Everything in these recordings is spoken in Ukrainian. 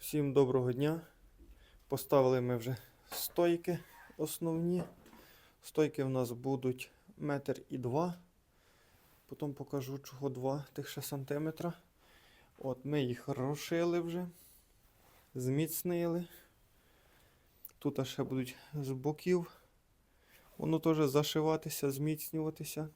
Всім доброго дня. Поставили ми вже стойки основні. Стойки в нас будуть метр і два. Потім покажу, чого два тих ще сантиметра. От ми їх розшили вже, зміцнили. Тут ще будуть з боків. Воно теж зашиватися, зміцнюватися.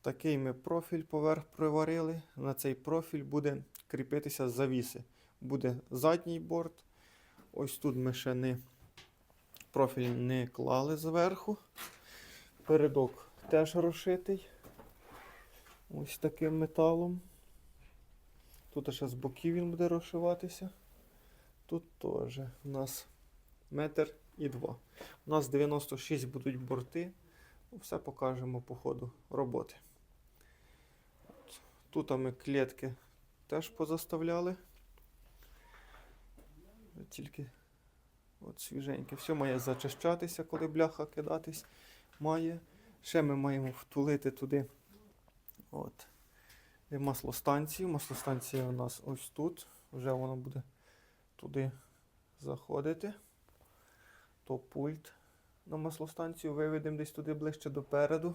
Такий ми профіль поверх приварили. На цей профіль буде кріпитися завіси. Буде задній борт. Ось тут ми ще не профіль не клали зверху. Передок теж розшитий. Ось таким металом. Тут ще з боків він буде розшиватися. Тут теж у нас метр і два. У нас 96 будуть борти. Все покажемо по ходу роботи. Тут ми клітки теж позаставляли. Тільки от свіженьке. Все має зачищатися, коли бляха кидатись має. Ще ми маємо втулити туди от, маслостанцію. Маслостанція у нас ось тут. Вже вона буде туди заходити. То пульт на маслостанцію виведемо десь туди ближче до переду.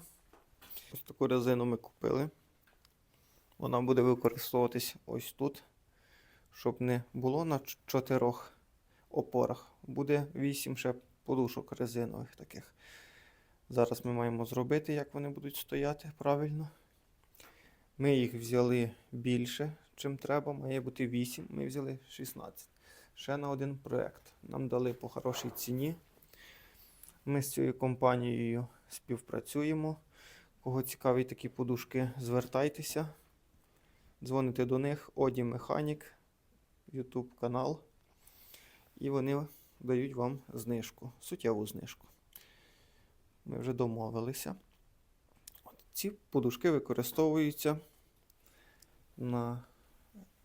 Ось таку резину ми купили. Вона буде використовуватись ось тут, щоб не було на чотирьох опорах. Буде 8 ще подушок резинових таких. Зараз ми маємо зробити, як вони будуть стояти правильно. Ми їх взяли більше, чим треба. Має бути 8, ми взяли 16. Ще на один проєкт. Нам дали по хорошій ціні. Ми з цією компанією співпрацюємо. Кого цікаві такі подушки, звертайтеся. Дзвоните до них, Оді Механік, YouTube канал. І вони дають вам знижку, суттєву знижку. Ми вже домовилися. Ці подушки використовуються на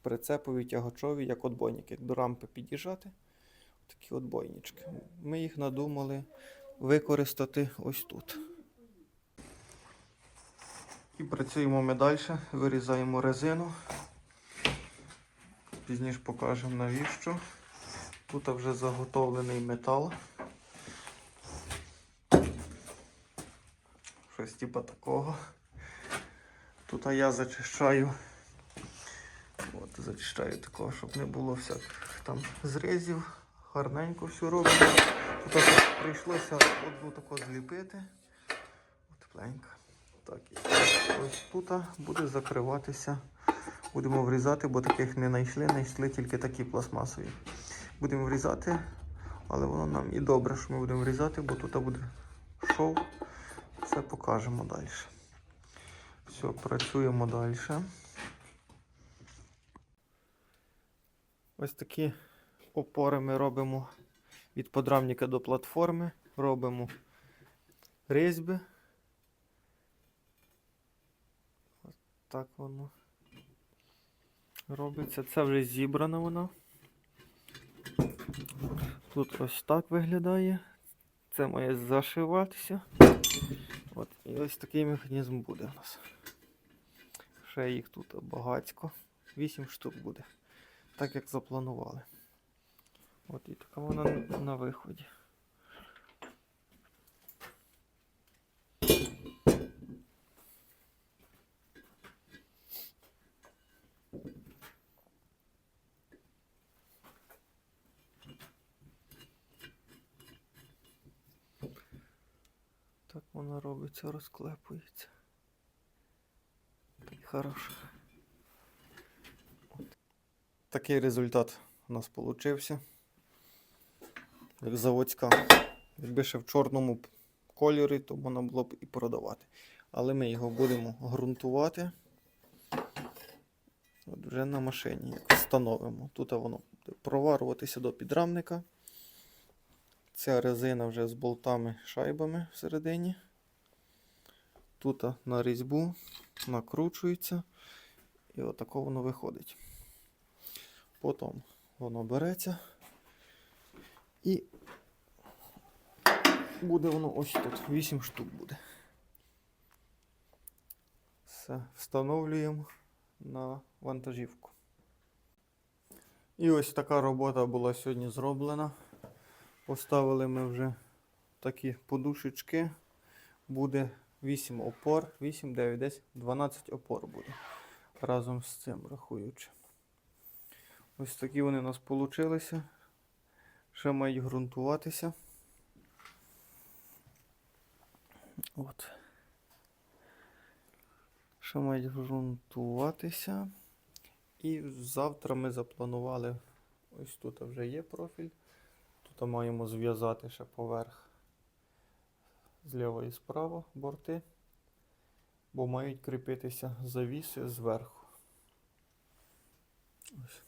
прицепові тягачові, як отбойники. Як до рампи під'їжджати. Такі отбойнички. Ми їх надумали використати ось тут. І працюємо ми далі, вирізаємо резину. Пізніше покажемо навіщо. Тут вже заготовлений метал. Щось типу такого. Тут я зачищаю. От, зачищаю такого, щоб не було всяких там зрізів. Гарненько все робимо. Тут прийшлося одну таку зліпити. Тепленько. Так, і ось тут буде закриватися. Будемо врізати, бо таких не знайшли, знайшли тільки такі пластмасові. Будемо врізати, але воно нам і добре, що ми будемо врізати, бо тут буде шов. Все покажемо далі. Все, працюємо далі. Ось такі опори ми робимо від подрамника до платформи. Робимо різьби. Ось так воно робиться. Це вже зібрана вона. Тут ось так виглядає. Це має зашиватися. От, і ось такий механізм буде у нас. Ще їх тут багатько. 8 штук буде. Так як запланували. От і така вона на виході. Вона робиться, розклепується. Так хорошо. Такий результат у нас получився. Як заводська. Якби ще в чорному кольорі, то можна було б і продавати. Але ми його будемо ґрунтувати. От вже на машині як встановимо. Тут воно буде проварюватися до підрамника. Ця резина вже з болтами шайбами всередині. Тут на різьбу накручується. І отако воно виходить. Потім воно береться. І буде воно ось тут. 8 штук буде. Все, встановлюємо на вантажівку. І ось така робота була сьогодні зроблена. Поставили ми вже такі подушечки. Буде 8 опор, 8, 9, 10, 12 опор буде. Разом з цим рахуючи. Ось такі вони у нас получилися. Ще мають ґрунтуватися. От. Ще мають ґрунтуватися. І завтра ми запланували. Ось тут вже є профіль. Тут маємо зв'язати ще поверх зліва і справа борти, бо мають кріпитися завіси зверху. Ось.